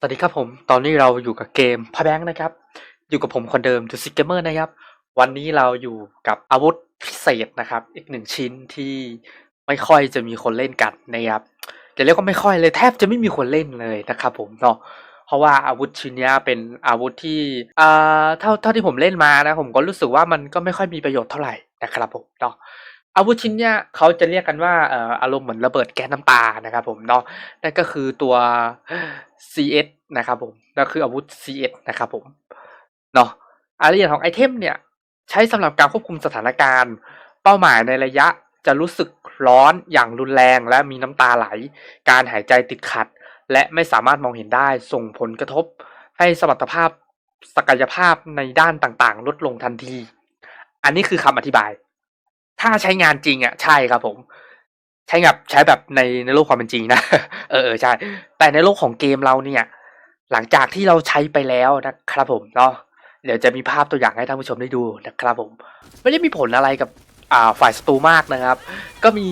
สวัสดีครับผม ตอนนี้เราอยู่กับเกมพาแบงค์นะครับ อยู่กับผมคนเดิมทูซิกเกอร์นะครับ วันนี้เราอยู่กับอาวุธพิเศษนะครับ อีกหนึ่งชิ้นที่ไม่ค่อยจะมีคนเล่นกันนะครับจะเรียกว่าไม่ค่อยเลยแทบจะไม่มีคนเล่นเลยนะครับผมเนาะ เพราะว่าอาวุธชิ้นนี้เป็นอาวุธที่อ่าเท่าเท่าที่ผมเล่นมานะผมก็รู้สึกว่ามันก็ไม่ค่อยมีประโยชน์เท่าไหร่นะครับผมเนาะ อาวุธชิ้นเนี้ยเขาจะเรียกกันว่าเอ่ออารมณ์เหมือนระเบิดแก๊สน้ำตานะครับผมเนาะนั่นก็คือตัว CS นะครับผมนั่นคืออาวุธ CS นะครับผมเนาะรายละเอียดของไอเทมเนี่ยใช้สำหรับการควบคุมสถานการณ์ เป้าหมายในระยะจะรู้สึกร้อนอย่างรุนแรงและมีน้ำตาไหล การหายใจติดขัด และไม่สามารถมองเห็นได้ส่งผลกระทบ ให้สมรรถภาพศักยภาพในด้านต่างๆ ลดลงทันที อันนี้คือคำอธิบาย ถ้าใช้งานจริงอะใช่ครับผม ใช้แบบใช้แบบในในโลกความเป็นจริงนะเออใช่ แต่ในโลกของเกมเราเนี่ย หลังจากที่เราใช้ไปแล้วนะครับผมเนาะเดี๋ยวจะมีภาพตัวอย่างให้ท่านผู้ชมได้ดูนะครับผม ไม่ได้มีผลอะไรกับอ่าฝ่ายศัตรูมากนะครับ ก็มี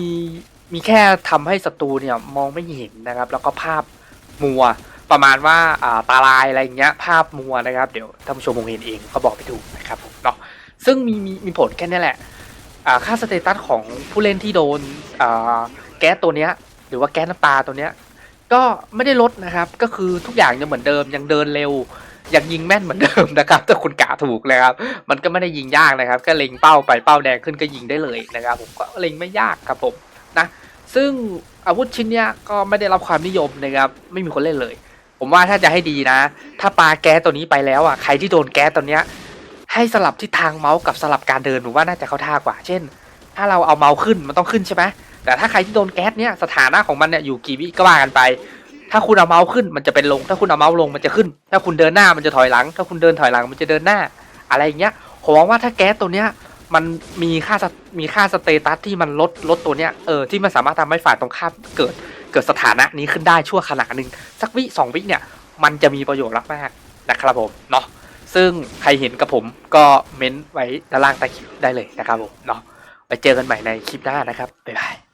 มีแค่ทำให้ศัตรูเนี่ยมองไม่เห็นนะครับ แล้วก็ภาพมัวประมาณว่าอ่าตาลายอะไรเงี้ย ภาพมัวนะครับ เดี๋ยวท่านผู้ชมมองเห็นเองก็บอกไปถูกนะครับผมเนาะซึ่งมีมีมีผลแค่นี้แหละ ค่าสเตตัสของผู้เล่นที่โดนแก๊สตัวเนี้ย หรือว่าแก๊สน้ำตาตัวเนี้ย ก็ไม่ได้ลดนะครับ ก็คือทุกอย่างยังเหมือนเดิมยังเดินเร็วยังยิงแม่นเหมือนเดิมนะครับถ้าคุณกะถูกเลยครับ มันก็ไม่ได้ยิงยากนะครับก็เล็งเป้าไปเป้าแดงขึ้นก็ยิงได้เลยนะครับ ผมก็เล็งไม่ยากครับผมนะ ซึ่งอาวุธชิ้นเนี้ยก็ไม่ได้รับความนิยมนะครับ ไม่มีคนเล่นเลย ผมว่าถ้าจะให้ดีนะ ถ้าปาแก๊สตัวนี้ไปแล้วอะใครที่โดนแก๊สตัวเนี้ย ให้สลับทิศทางเมาส์กับสลับการเดินผมว่าน่าจะเข้าท่ากว่า เช่น ถ้าเราเอาเมาส์ขึ้นมันต้องขึ้นใช่ไหมแต่ถ้าใครที่โดนแก๊สเนี้ยสถานะของมันเนี่ยอยู่กี่วิก็ว่ากันไป ถ้าคุณเอาเมาส์ขึ้นมันจะเป็นลง ถ้าคุณเอาเมาส์ลงมันจะขึ้น ถ้าคุณเดินหน้ามันจะถอยหลัง ถ้าคุณเดินถอยหลังมันจะเดินหน้า อะไรอย่างเงี้ยผมว่าถ้าแก๊สตัวเนี้ยมันมีค่ามีค่าสเตตัสที่มันลดลดตัวเนี้ยเออที่มันสามารถทำให้ฝ่ายตรงข้ามเกิดเกิดสถานะนี้ขึ้นได้ชั่วขณะหนึ่งสักวิสองวิเนี่ยมันจะมีประโยชน์มากๆนะครับผมเนาะ ซึ่งใครเห็นกับผมก็เม้นไว้ด้านล่างใต้คลิปได้เลยนะครับผมเนาะไปเจอกันใหม่ในคลิปหน้านะครับบ๊ายบาย